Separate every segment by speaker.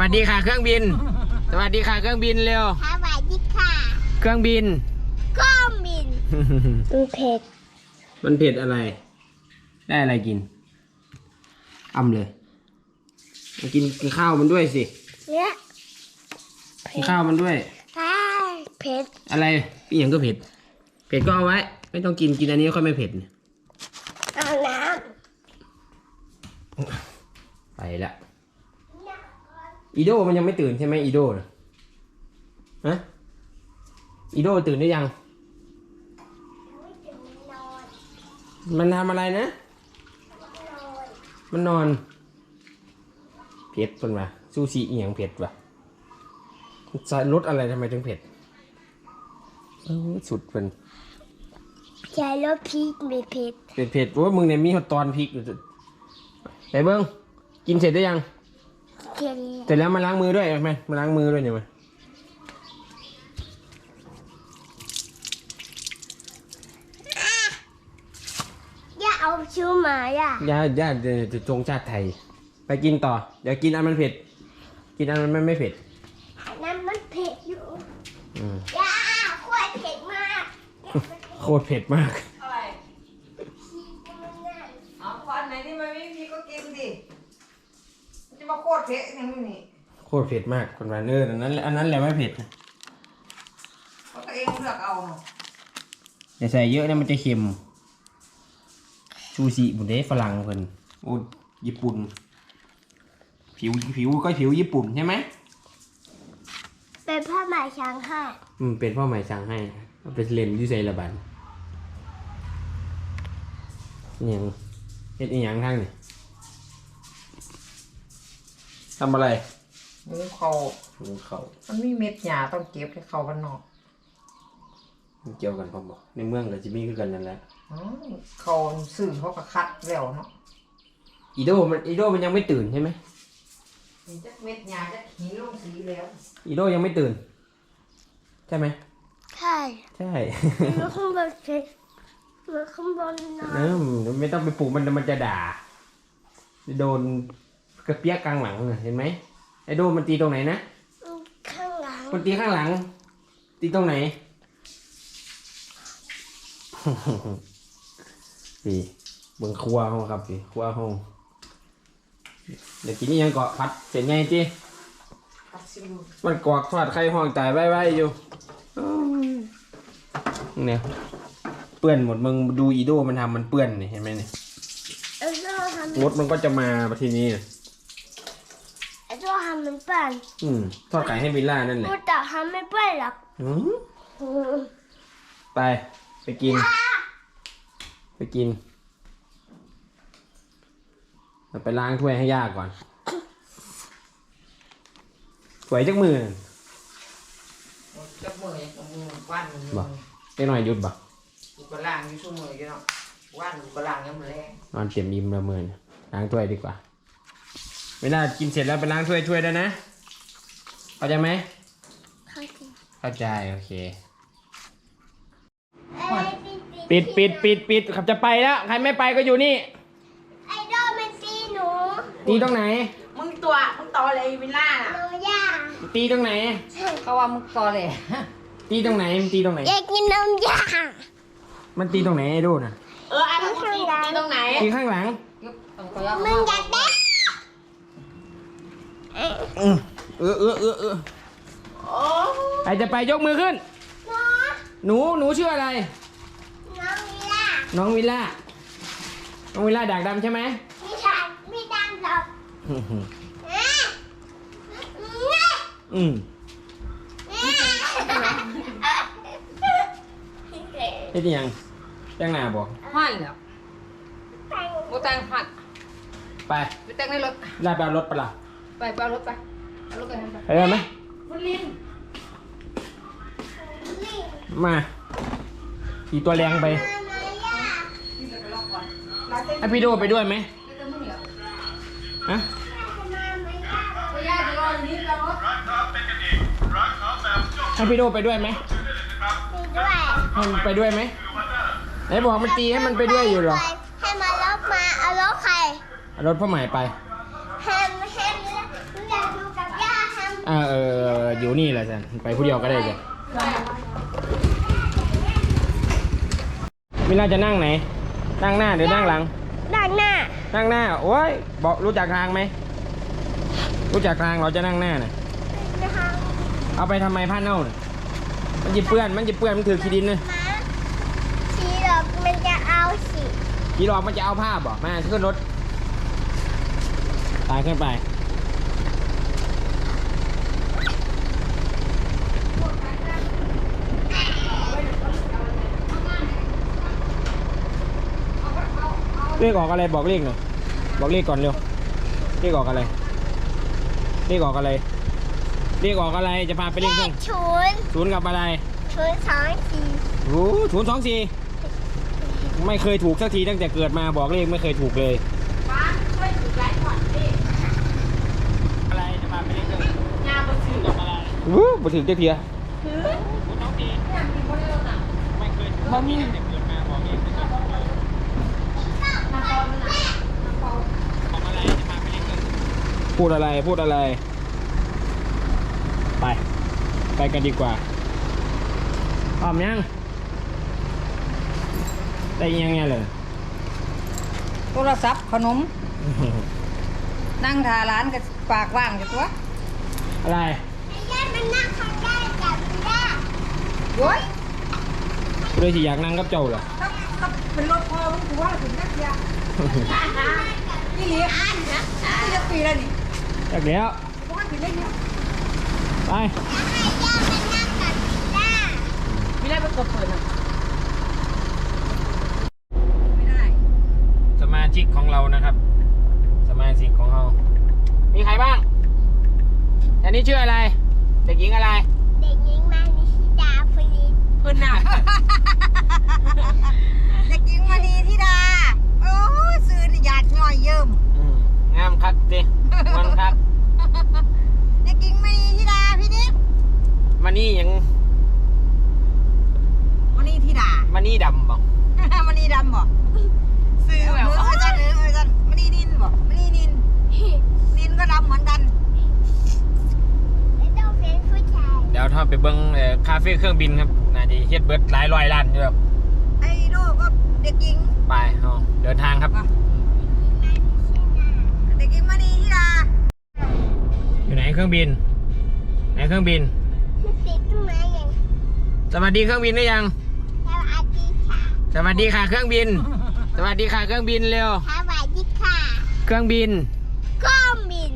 Speaker 1: วัสดีค่ะ เครื่องบิน สวัสดีค่ะ เครื่องบินเร็ว
Speaker 2: สวัสดีค่ะ
Speaker 1: เครื่องบิน
Speaker 2: ก้อมบินมันเผ็ด
Speaker 1: มันเผ็ดอะไร ได้อะไรกินอำเลยมากินกินข้าวมันด้วยสิ
Speaker 2: เนี่ย
Speaker 1: กินข้าวมันด้วย
Speaker 2: ใช่เผ็ด
Speaker 1: อะไรอีหยังก็เผ็ดเผ็ดก็เอาไว้ ไม่ต้องกินกินอันนี้ค่อยไม่เผ็ดเนี่ย
Speaker 2: เอาน้
Speaker 1: ไปละ อีโดมันยังไม่ตื่นใช่ไหมอีโดน่ะฮะอีโดตื่นหรือยังำมันทำอะไรนะ มันนอน เผ็ดเป็นวะซูชิเอียงเผ็ดวะใส่รสอะไรทำไมถึงเผ็ดเออสุดเป็น
Speaker 2: ใช้รสพริกไม่เผ็ด
Speaker 1: เผ็ดเผ็ดๆว่ามึงเนี่ยมีหอดตอนพริกอยู่สุดไปเบิ้งกินเสร็จได้ยัง
Speaker 2: เค็ม
Speaker 1: เสร็จแล้วมาล้างมือด้วยเอาไหมมาล้างมือด้วยเนี่ยมา
Speaker 2: อย่าเอาชูมาอะ
Speaker 1: ย่าย่าเดี๋ยวจะจงชาติไทย ไปกินต่อ เดี๋ยวกินอันมันเผ็ด กินอันมันไม่เผ็ด
Speaker 2: น้ำมันเผ็ดอยู่
Speaker 1: อืม
Speaker 2: อย่าโคตรเผ็ดมาก
Speaker 1: โคตรเผ็ดมาก
Speaker 3: มันจะมาโคตรเผ็ดอย่างนี้นี่
Speaker 1: โคตรเผ็ดมากคนวันเอออันนั้นอันนั้นแหละไม่เผ็ด
Speaker 3: เขาตัวเองเลือกเอาเนาะ
Speaker 1: อย่าใส่เยอะนะมันจะเค็มซูชิบุนเดฝรั่งเพิ่นโอ้ญี่ปุ่น ผิวผิวก็ผิวญี่ปุ่นใช่ไหม
Speaker 2: เป็นผ้าไหมช้างให้
Speaker 1: อืมเป็นพ่อใหม่สั่งให้เอาไปเล่นอยูไซระบันอหยังเฮ็ดอีหยังทั้งนี่ ทำอะไร
Speaker 3: หมูเขา
Speaker 1: หุงเขาว
Speaker 3: มันมีเม็ดหญ้าต้องเก็บให้เขามันนอก
Speaker 1: มันเกี่ยวกันพอบอกในเมืองกับจิมี่คือกันนั่นแหละ
Speaker 3: อ๋อเขาซื้อเขาก็คัดแล้วเนาะ
Speaker 1: อีโดมันอีโดมันยังไม่ตื่นใช่ไหม
Speaker 3: มีจักเม็ดหญ้าจักหินลงสีแล้ว
Speaker 1: อีโดยังไม่ตื่น ใช่ไหม
Speaker 2: ใช่
Speaker 1: ใช่
Speaker 2: มันข้างบนเผ็ดมันข้างบนนอ
Speaker 1: เอนอไม่ต้องไปปลูกมันมันจะด่า โดน กระเปียกกลางหลังน่ะเห็นไหมไอโดมันตีตรงไหนนะ
Speaker 2: ข้างหลัง
Speaker 1: มันตีข้างหลัง ตีตรงไหน พี่เบิ่งครัวห้องครับพี่ครัวห้องเดี๋ยวกินนี่ยังเกาะพัดเสร็จไงจี
Speaker 3: คัดซิม
Speaker 1: มันกอกทอดไข่ห้องตายไว้ไว้อยู่เนี่ยเปื้อนหมดมึงดูอีโดมันทำมันเปื้อนนี่เห็นไหมเนี่ย
Speaker 2: ไอ้ตัวทำ
Speaker 1: มดมันก็จะมาประทีนี้น่ะ
Speaker 2: ไอ้ตัวทำมันเปื่อน
Speaker 1: อืมทอดไก่ให้วิลล่านั่นแหละ
Speaker 2: พูดแต่ทำไม่เปื่อนหรอก
Speaker 1: อืม
Speaker 2: อืม
Speaker 1: ไป ไปกิน ไปกินเราไปล้างถ้วยให้ย่าก่อนถ้วยจักมือนั่น
Speaker 3: จักมือจักมือวันมือ
Speaker 1: บ่เล็กน้อยหยุดบ่
Speaker 3: กูก็ล้างอยู่ชั่วโมงอยู่เนาะวันกูก็ล้างยังมือแรง
Speaker 1: นอนเต็มอิ่มละเมินล้างถ้วยดีกว่า เวลากินเสร็จแล้วไปล้างถ้วยถ้วยด้วยนะเข้าใจไหม
Speaker 2: เข้าใจ
Speaker 1: เข้าใจโอเค
Speaker 2: เอ้ย
Speaker 1: ปิดปิดปิดปิดขับจะไปแล้ว ใครไม่ไปก็อยู่นี่
Speaker 2: ไอ้โดมันตีหนู
Speaker 1: ตีตรงไหน
Speaker 3: มึงตัว มึงตอเลยวิลล่า
Speaker 2: ห
Speaker 3: น่ะ
Speaker 2: นูย่า
Speaker 1: ตีตรงไหน
Speaker 3: เขาว่ามึงตอเลย
Speaker 1: ตีตรงไหนมันตีตรงไหน
Speaker 2: อยากกินนมย่า
Speaker 1: มันตีตรงไหนไอ้ดูน่ะ
Speaker 3: เอออันนั้นกูตีตีตรงไหน
Speaker 1: ตีข้างหลัง
Speaker 3: ยุบตรงตัวยอด
Speaker 2: มึงอยากได้
Speaker 1: เออเออเออเออเออ
Speaker 3: โอ้
Speaker 1: ใครจะไปยกมือขึ้น
Speaker 2: หนู
Speaker 1: หนูหนูชื่ออะไร
Speaker 2: น้องวิล่า
Speaker 1: น้องวิลล่า น้องวิลล่าดากดำใช่ไหม
Speaker 2: มีชายมีดังดอกอะ
Speaker 1: อืมเฮ็ดอิหยังแจ้งหน้าบอก
Speaker 3: หันแล้วโมตังหัน
Speaker 1: ไป
Speaker 3: ไปแต่งในรถ
Speaker 1: ไล่ไปเอารถไปะละ
Speaker 3: ไปไปเอารถไปเอารถไปทำไป
Speaker 1: ไปได้ไหม
Speaker 3: มันลิน
Speaker 1: มาอีตัวแรงไป
Speaker 3: นี่เราไปลองก่อนลาเต้น
Speaker 1: ให้พี่โดไปด้วยไหม
Speaker 3: ไม่ต้องมึงเหรอ
Speaker 1: ฮะ
Speaker 3: ตัวย่าจะรออยู่นี่แล้วรถ
Speaker 1: ให้พี่โดไปด้วยไหมให้มันไปด้วยไหมไหนบอกมันตีให้มันไปด้วยอยู่เหรอ
Speaker 2: ให้มาลบมาเอาลบใคร
Speaker 1: เอารถพ่อใหม่ไป
Speaker 2: ให้ให้อยากดูกับย่า
Speaker 1: อ่าเออเอออยู่นี่แหละสันไปผู้เดียวก็ได้จ้ะมิลาจะนั่งไหน นั่งหน้าหรือนั่งหลัง
Speaker 2: ด้านหน้า
Speaker 1: นั่งหน้า โอ้ยบอกรู้จักทางไหม รู้จักทางเราจะนั่งหน้าน่ะ
Speaker 2: นะคะ
Speaker 1: เอาไปทำไมผ้าเน่าน่ะมันจะเปื้อน มันจะเปื้อน มันถือขี้ดินนะ
Speaker 2: ม้าสีดอกมันจะเอาสี
Speaker 1: กี่หลอกมันจะเอาผ้าบอกมาขึ้นรถตายขึ้นไป เลขออกอะไรบอกเลขหน่อยบอกเลขก่อนเร็วเลขออกอะไรเลขออกอะไรเลขออกอะไรจะพาไป
Speaker 2: เล
Speaker 1: เล่นเครื่อง
Speaker 2: ขศูนย์
Speaker 1: ศูนย์กับอะไร
Speaker 2: ศูนย์สองสี่
Speaker 1: โอ้ศูนย์สองสี่ไม่เคยถูกสักทีตั้งแต่เกิดมาบอกเลขไม่เคยถูกเลย
Speaker 3: ป้าช่วยถือไลฟ์ก่อนดิ
Speaker 1: อะไรจะพาไปเล่นเครื่อง
Speaker 3: งานบนสื่อ
Speaker 1: กับอะไรวู้มาถึงเจ๊เพีย
Speaker 3: ถือ
Speaker 1: ศูนย์สองสี่
Speaker 3: เนี่ยมีคนเดียวน่ะ
Speaker 1: ไม่เคยถูกสักทีตั้งแต่เกิดม พาไปเล่นเครื่องพูดอะไรพูดอะไร ไป ไปกันดีกว่าพร้อมยังได้ยังไงเลย
Speaker 3: โทรศัพท์ขนม นั่งทาร้านกับปากว่างกับตัว
Speaker 1: อะไร
Speaker 2: ไอ้ย่ามันนั่งข้างได้จับไม่ได้
Speaker 3: โว้ย
Speaker 1: กูเลยสิอยากนั่งกับเจ้าเหรอ
Speaker 3: ถ้าถ้าเป็นรถพอมันกูว่าถึงนักเดียว นี่เหลีนี่จะปีแล้วนี่
Speaker 1: อยากแล้ว
Speaker 3: กูว่าถึงได้เนี่ย
Speaker 1: ไป
Speaker 2: ไอ้ย่ามันนั่งกับได้
Speaker 3: ไม่ได้ไปกดเปิดอะไม่ได้
Speaker 1: สมาชิกของเรานะครับ สมาชิกของเรา มีใครบ้างอันนี้ชื่ออะไร เด็กหญิงอะไร
Speaker 2: เด็กหญิงมานิชิดาพลิน
Speaker 3: เพื่อนน่ะ เด็กหญิงมณีธิดา โอ้ยซื้อนี่หยาดย่อยเยิ่ม
Speaker 1: อืมงามคักดิมันคัก
Speaker 3: เด็กหญิงมณีธิดาพี่นิด
Speaker 1: มานี่ยัง
Speaker 3: มณีธิดา
Speaker 1: มานี่ดำบอก
Speaker 3: มณีดำบ่ซื้อแบบเออจันเออเออจันมณีนินบ่มณีนิน นินก็ดำเหมือนกัน
Speaker 2: ไม่ต้องเป็นผู้ชาย
Speaker 1: เดี๋ยวถ้าไปเบิ้งเอ่อคาเฟ่เครื่องบินครับน่าจะเฮ็ดเบิร์ดห ลายร้อยล้านอยู่ครับ
Speaker 3: ไอ้โดก็เด็กหญิง
Speaker 1: ไปเอาเดินทางครับ
Speaker 2: มานิชิดา
Speaker 3: เด็กหญิงมณีธิดา
Speaker 1: อยู่ไหนเครื่องบิน ไหนเครื่องบิน
Speaker 2: มันติดต้นไม้ยัง
Speaker 1: สวัสดีเครื่องบินหรือยัง
Speaker 2: สวัสดีค่ะ
Speaker 1: สวัสดีค่ะเครื่องบิน สวัสดีค่ะเครื่องบินเร็ว
Speaker 2: สวัสดีค่ะ
Speaker 1: เครื่องบิน
Speaker 2: ก้อมบิน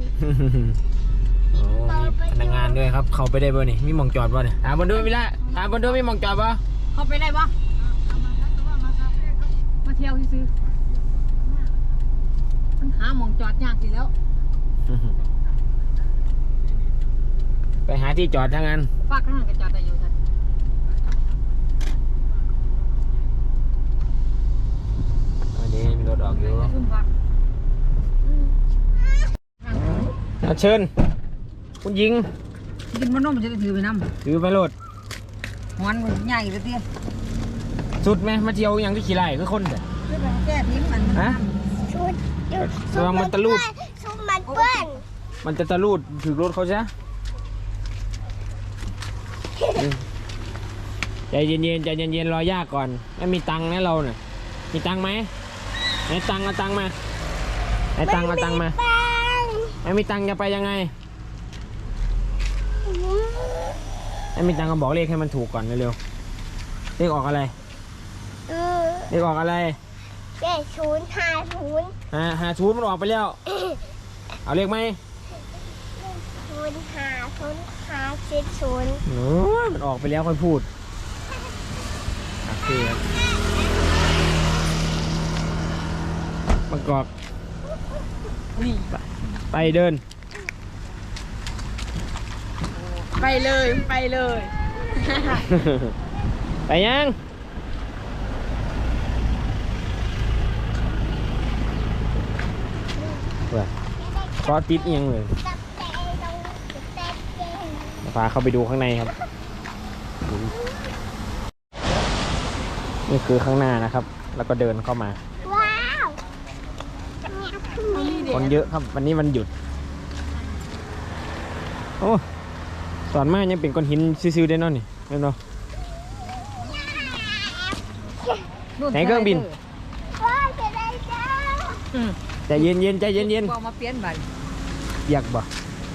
Speaker 1: โอ้มีพนักงานด้วยครับ เขาไปได้บ่นี่มีหมองจอดบ่เนี่ยถามบนด้วยวิละถามบนด้วยมีหมองจอดบ่
Speaker 3: เขาไปได้ปะมาเที่ยวซื้อมันหาหมองจอดยากสิแล้ว
Speaker 1: ไปหาที่จอดทั้งนั้น
Speaker 3: ฝากข้างหลังก็จอดได้อยู่ท่าน
Speaker 1: อันนี้มีรถออกอยู่
Speaker 3: ซุ่มฝาก
Speaker 1: อะเชิญ คุณหญิง
Speaker 3: กินมันนมมันจะได้ถือไปน้ำ
Speaker 1: ถือไปโหลด
Speaker 3: หวนมันใหญ่เลยเตี้ย
Speaker 1: สุดไหมมาเที่ยวอย่างที่ขี่ไล่คือคนเด้อ
Speaker 3: คือแบบแก้ทิ้งมัน
Speaker 1: ฮะ
Speaker 2: ชุด
Speaker 1: ระวังมันตะลุด
Speaker 2: ชุดมันเปื้อน
Speaker 1: มันจะตะลูดถือรถเขาซะใจเย็นๆใจเย็นๆรอยากก่อนไม่มีตังค์นะเราเนี่ยมีตังค์ไหมไหนตังค์เอาตังค์มาไหนตังค์เอาตังค์มา
Speaker 2: ปัง
Speaker 1: ไม่มีตังค์จะไปยังไง ไม่มีตังค์ก็บอกเลขให้มันถูกก่อนเร็วๆเลขออกอะไร
Speaker 2: เออ
Speaker 1: เลขออกอะไร
Speaker 2: เจ็ดศูนย์ห้าศูนย์
Speaker 1: หาหาชูนย์มันออกไปแล้ว เอาเลขไหม
Speaker 2: ศูนย์ห้าศูนย์ห้าเจ็ดศูนย์
Speaker 1: โอ้ยมันออกไปแล้วค่อยพูดโอเคครับมากอกนี่ไปไปเดิน
Speaker 3: ไปเลยไปเลย
Speaker 1: ไปยังเว้ยซอสติดเอียงเลย
Speaker 2: ตับเตะตรงเตะเก่ง
Speaker 1: เดี๋ยวพาเข้าไปดูข้างในครับ นี่คือข้างหน้านะครับ แล้วก็เดินเข้ามา
Speaker 2: ว้าวเนี่ยคือมี
Speaker 1: คนเยอะครับ วันนี้วันหยุด โอ้ ตอนมายังเป็นก้อนหินซื่อๆได้เนอนนี่แม่นบ่ไหนเครื่องบิน
Speaker 2: ว้ายจะได้จ้า
Speaker 3: อืม
Speaker 1: ใจเย็นๆใจเย็น
Speaker 3: บอกมาเปลี่ยนบัตร
Speaker 1: ๆอยากบ่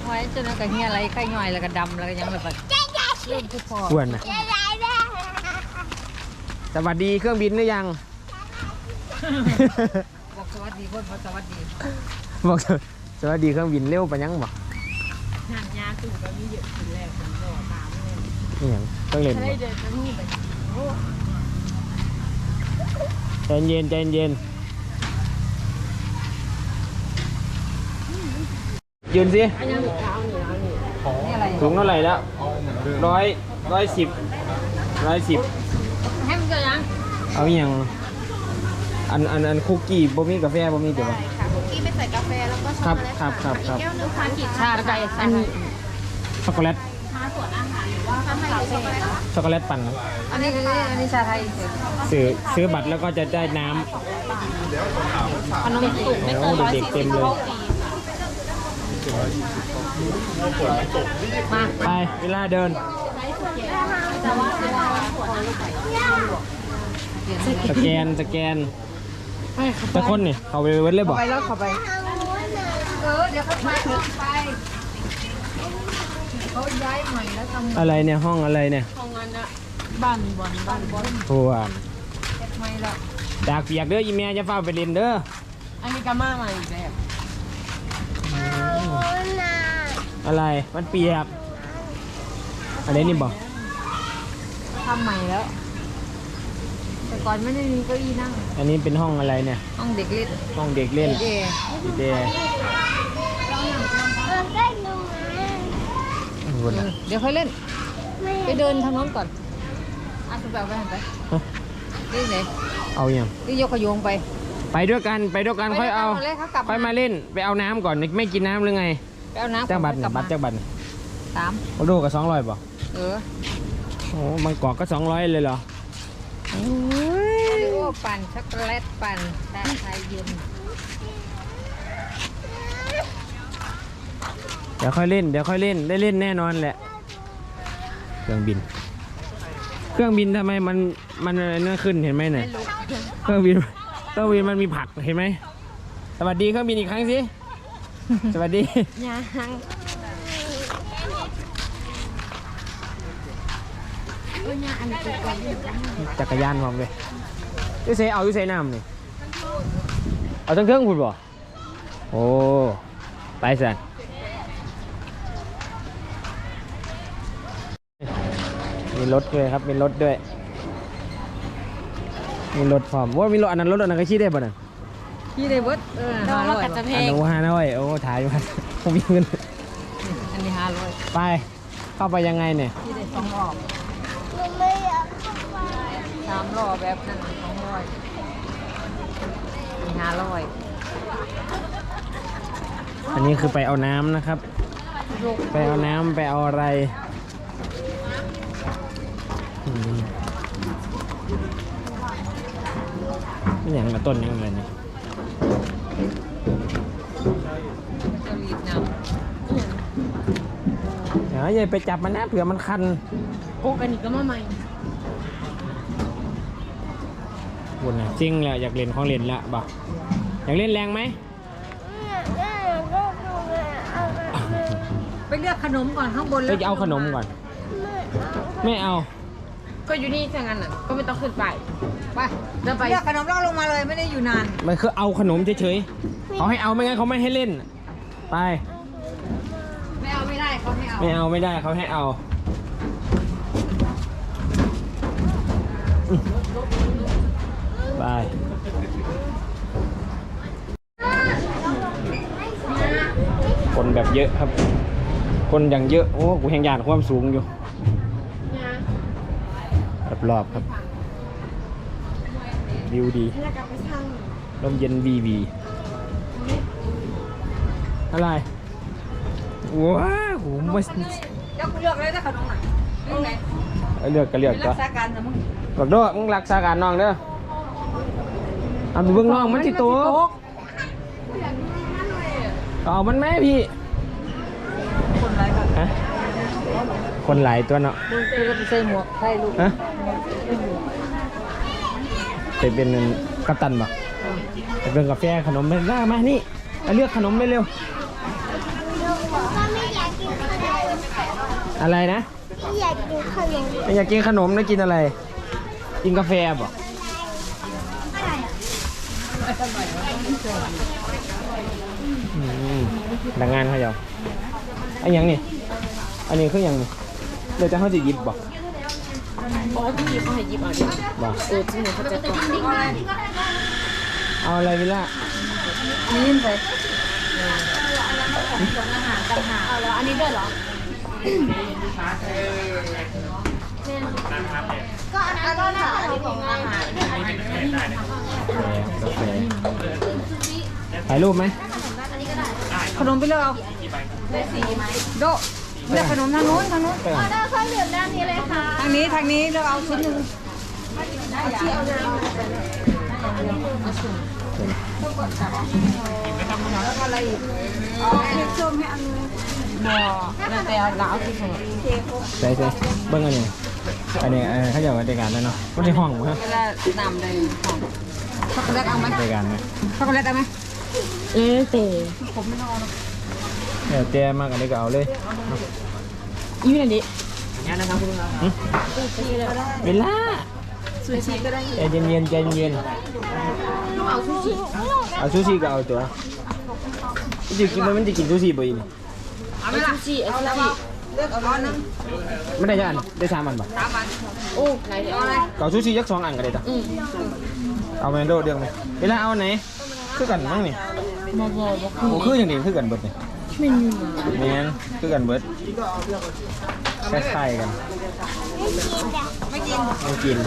Speaker 3: ไว้จนนั้นก็เฮียอะไรไข่ย่อยแล้วก็ดำแล้วก็ยังแบบเริ่มคือพอ
Speaker 1: อ้วนน่ะ
Speaker 2: จะได้แม่
Speaker 1: สวัสดีเครื่องบินหรือยัง
Speaker 3: บอกสวัสดีคนบอกสวัสดี
Speaker 1: บอกสวัสดีเครื่องบินเร็วปะยังบ่
Speaker 3: งานยาคือก็มีเยอะขึ้นแล้วผมรอตามเลย
Speaker 1: นี่หยังต้องเล่น
Speaker 3: ถ้า
Speaker 1: บ่
Speaker 3: ได้เดินจะมีแบบ
Speaker 1: ใจเย็นใจเย็นยืนสิ
Speaker 3: นี่อะไร
Speaker 1: สูงเท่าไหร่แล้วร้อยร้อยสิบร้อยสิบ
Speaker 3: ให้มันเกิดยัง
Speaker 1: เอาอหย่างอันอันอันคุกกี้บ่มีกาแฟบ่มีเดี๋ยว
Speaker 2: ค่ะคุ กกี้ไม่ใส่กาแฟแล้วก็ช็อก
Speaker 1: ครับ
Speaker 2: โกแลต
Speaker 1: ครับครับครับ
Speaker 2: แก้วนึงค่ะกี่
Speaker 3: ชาไก่อัน
Speaker 1: ช็อกโกแลต
Speaker 2: ชาส่วนอาหารหรือว่าข้าวไข่ช็อกโกแลต
Speaker 1: ช็อกโกแลตปั่น
Speaker 3: อันนี้คืออันนี้ชาไทย
Speaker 1: ซื้อซื้อบัตรแล้วก็จะได้น้
Speaker 3: ขนมตุ่มำ
Speaker 1: โอ้เด็กๆเต็มเลย
Speaker 3: มา
Speaker 1: ไปเวลาเดินสแกนสแกน จะคนนี่เขาไปเว้นเลยบอก
Speaker 3: ไปแล้วเข้าไป เออเดี๋ยวเขาไปไปเขาย้ายใหม่แล้วทำ
Speaker 1: อะไรเนี่ยห้องอะไรเนี่ย
Speaker 3: ของงานอะบ้านบอลบ้านบอล
Speaker 1: โอ้ย
Speaker 3: เก็บไม่แล้ว
Speaker 1: ดากเปียกเด้ออีเมียจะเฝ้าไปเล่นเด้อ
Speaker 3: อันนี้ก็มาใหม่อีกแบบ
Speaker 1: อะไรมันเปียกอะไรนี่บอก
Speaker 3: ทำใหม่แล้ว แต่ก่อนไม่ได้มีเก้าอี้นั่ง
Speaker 1: อันนี้เป็นห้องอะไรเนี่ย
Speaker 3: ห้องเด็กเล่น
Speaker 1: ห้องเด็กเล่น
Speaker 3: เด็ก
Speaker 1: ดีเดย์
Speaker 2: เออได้หนู
Speaker 1: วุ่นอะ
Speaker 3: เดี๋ยวค่อยเล่น ไปเดินทางโน้นก่อนอะคุณแบบไปหันไปนี่ไหน
Speaker 1: เอาอย่าง
Speaker 3: นี่ยกขยงไป
Speaker 1: ไปด้วยกันไปด้วยกันค่อยเอา
Speaker 3: ไปเลยเขากลับ
Speaker 1: ค่อยมาเล่นไปเอาน้ำก่อนไม่กินน้ำหรือไง
Speaker 3: ไปเอาน้ำ
Speaker 1: จ้างบัตร
Speaker 3: ก
Speaker 1: เนี่ย
Speaker 3: ลั
Speaker 1: บัตรจ้างบัตร
Speaker 3: สาม
Speaker 1: โอ้โดกับสองร้อยป่ะ
Speaker 3: เออ
Speaker 1: โอ้บางกอกก็สองร้อยเลยเหรอ
Speaker 3: โอ้ ปั่นช็อกโกแลตปั่นชาไทยเย็น
Speaker 1: เดี๋ยวค่อยเล่นเดี๋ยวค่อยเล่นได้เล่นแน่นอนแหละ เครื่องบิน เครื่องบินทำไมมันมันอะไรนั่นขึ้นเห็นไหมเนี่ยเครื่องบินเครื่องบินมันมีผักเห็นไหมสวัสดีเครื่องบินอีกครั้งสิสวัสดี
Speaker 2: ยัง
Speaker 1: จักรยานพร้อมเลย ยูเซเอายูเซน้ำนี่เอาทั้งเครื่องพูดบ่โอ้ไปสันมีรถด้วยครับมีรถด้วย มีรถพร้อมว่ามีรถอันนั้นรถอันนั้นก็ชี้ได้ป่ะน่ะ
Speaker 3: พี่ได้เบิร์ดเออห้าร้อย
Speaker 1: อันนั้นว่าห้าน้อยโอ้ถ่ายอยู่ครับผมมีเงิน
Speaker 3: อันนี้ห้าร้อย
Speaker 1: ไป เข้าไปยังไงเนี่ย
Speaker 3: พี่ได้สองรอบ
Speaker 2: หนูไม่อยากเข้าไป
Speaker 3: สามรอบแบบนั้นส องร้อยมีห้าร้อย
Speaker 1: อันนี้คือไปเอาน้ำนะครับ ไปเอาน้ำไปเอาอะไรอืมนี่อย่างมาต้นยังไงเนี่ย
Speaker 3: จะรีบน
Speaker 1: เดี๋ยวอย่าไปจับมันนะเผื่อมันคันำ
Speaker 3: โอ้กันอีกก็มาใหม่
Speaker 1: บุญนะจริงแหละอยากเล่นของเล่นละบอกอยากเล่นแรงไหม
Speaker 3: ไปเลือกขนมก่อนข้างบน
Speaker 1: ไปเอาขนมก่อน ไม่เอา
Speaker 3: ก็อยู่นี่ถ้างั้นอะก็ไม่ต้องขึ้นไปไปเดินไปเลือกขนมเราลงมาเลยไม่ได้อยู่นาน
Speaker 1: มันคือเอาขนมเฉยๆเขาให้เอาไม่งั้นเขาไม่ให้เล่น ไป
Speaker 3: ไม่เอาไม่ได้เขาไม่เอา
Speaker 1: ไม่เอาไม่ได้เขาให้เอา ไปคนแบบเยอะครับ คนอย่างเยอะ โอ้กูแหงยานความสูงอยู่รอบๆครับวิวดีลมเย็นวีวีอะไรว้าวโหมา
Speaker 3: เดี๋ยวกูเลือกเลยถ้าขนมไหนเลือกไหน
Speaker 1: เลือกก็เลือก
Speaker 3: เป็น
Speaker 1: ก็
Speaker 3: รักษาการแต่มึง
Speaker 1: บอกด้วยมึงรักษาการน้องเด้อ เอาไปเบิ่งน้องมันสิโตกเอามันไหมพี่
Speaker 3: คนไรกัน
Speaker 1: ฮะคนหลายตัวเนาะ
Speaker 3: มึงเจอก็ไปใส่หมวกใส่ลูก
Speaker 1: ฮะไปเป็นกัปตันบ่ไปเป็นกาแฟขนมไปล่ามานี่เอาเลือกขนมไปเร็ว
Speaker 2: ลูกบอกว่าไม่อยากกินขนม
Speaker 1: อะไรนะ
Speaker 2: ไม่อยากกินขนม
Speaker 1: ไม่อยากกินขนมแล้วกินอะไร กินกาแฟบ่อืม ดังงานเขาเจ้าอันยังนี่อันนี้คือหยังนี่เดี๋ยวจะเขาจะหยิบบ่
Speaker 3: บอกให้หยิบเอาให้หยิบเอาดิ
Speaker 1: บ่
Speaker 3: เออจริงเหรอเขาจะต้อง
Speaker 1: เอาอะไรวิล่า
Speaker 3: นี่ใส่เอาแล้วอันนี้ด้วยเหรอ
Speaker 2: ก็อันนั้นก็น่าจะของอาหาร
Speaker 1: กาแฟถ่ายรูปไหม
Speaker 3: ขนมไปเลือกเอาได้สีไหมโดเลือกขนมทางนู้นทางนู้น
Speaker 1: ไปก่อน
Speaker 2: เครื่องดื่มด้านนี้เลยค่ะ
Speaker 3: ทางนี้ทางนี้เลือกเอาชิ้นหนึ่งบ่แล้วแต่เอาแล้วเอาวที่ของ
Speaker 1: ใช่ใช่เบิ้งอันนี้ อันนี้เออเขาจะว่าในการแล้วเนาะไม่ได้ห้องฮะ
Speaker 3: เวลานำเลยของช็อกโกแลตเอาไหม
Speaker 1: ในการนะ
Speaker 3: ช็อกโกแลตเอาไหม
Speaker 2: เออเต๋
Speaker 3: ผมไม่ต้องเอา
Speaker 1: เดี๋ยวเจ๊มากอันนี้ก็เอาเลย
Speaker 3: อีนี่ดิ
Speaker 1: หึเวลา
Speaker 3: ซูชิก็ได้
Speaker 1: ใจเย็นๆใจเย็น
Speaker 3: เอาซูชิ
Speaker 1: ๆเอาซูชิก็เอาตัวมันจะกินมันจะกินซูชิบ่อยนี่
Speaker 3: เอาไหมล่ะซูชิเอาซูชิ เลือกเอาร้อนนึง
Speaker 1: ไม่ได้ยักอันได้สามอันป่ะ
Speaker 3: สามอันโอ้ไหนเอาอะไร
Speaker 1: ก็เอาซูชิยักสองอันก็ได้จ้ะ
Speaker 3: อืม
Speaker 1: เอาแมนโดเดืองไหมเวลาเอาอันไหนคือกันมั้งนี่
Speaker 3: บ่บ่บ่
Speaker 1: โอ้คืออย่างนี้คือกันเบิดนี่
Speaker 3: เมนู
Speaker 1: แมนคือกันเบิดคล้ายๆกัน
Speaker 3: ไม่กิน
Speaker 1: ไม่กิน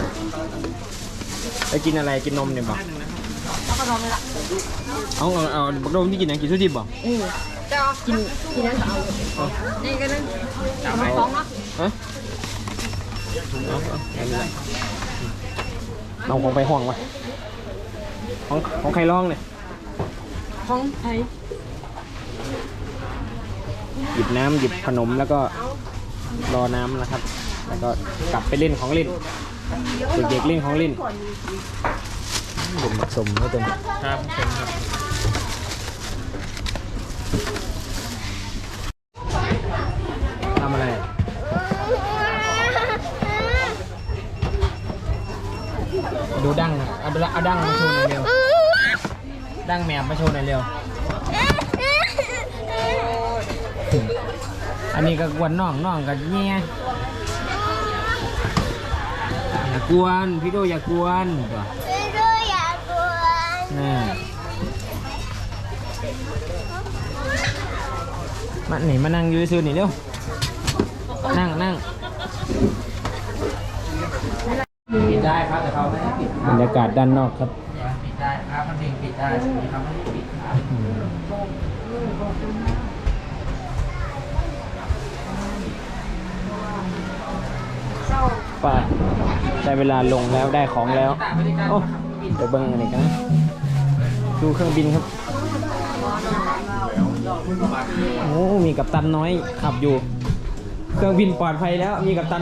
Speaker 1: ไปกินอะไรกินนมเนี่ยบ่
Speaker 3: เอาขนมเลยล่ะ
Speaker 1: เอาเอาเอาบักโดมที่กินหยังกินซูชิบ่
Speaker 3: อืมจะเอา กินกินนั้นก็เอานี่กันนึงเอามาฟ้องเนาะ
Speaker 1: ฮะเอาเอาอันนี้แหละเอาของไปห้องไวะของของใครร้องเนี่ย
Speaker 3: ของไทย
Speaker 1: หยิบน้ำหยิบขนมแล้วก็รอน้ำนะครับ แล้วก็กลับไปเล่นของเล่นเด็กๆเล่นของเล่นเล่นผสมไม่เต็มครับครับทำอะไร ดูดั้งนะ เอาดูเอาดั้งมาโชว์หน่อยเร็ว ดั้งแมวมาโชว์หน่อยเร็ว อันนี้ก็กวนน้องน้องกับเงี้ยอย่ากวน พี่โดอย่ากวนตัว
Speaker 2: ไม่รู้อยากกวน
Speaker 1: น่ามาหนีมานั่งอยืนซื่อหนิเร็ว นั่งนั่งปิดได้ครับแต่เขาไม่ให้ปิด บรรยากาศด้านนอกครับ
Speaker 4: ปิดได้ครับมันเองปิดได้ใช่ไหมครับไม่ได้ปิดครับ
Speaker 1: ไป่าได้เวลาลงแล้วได้ของแล้วโอ้เดี๋ยวเบิ้งอันนี้กันนะดูเครื่องบินครับโอ้มีกัปตันน้อยขับอยู่ เครื่องบินปลอดภัยแล้วมีกัปตัน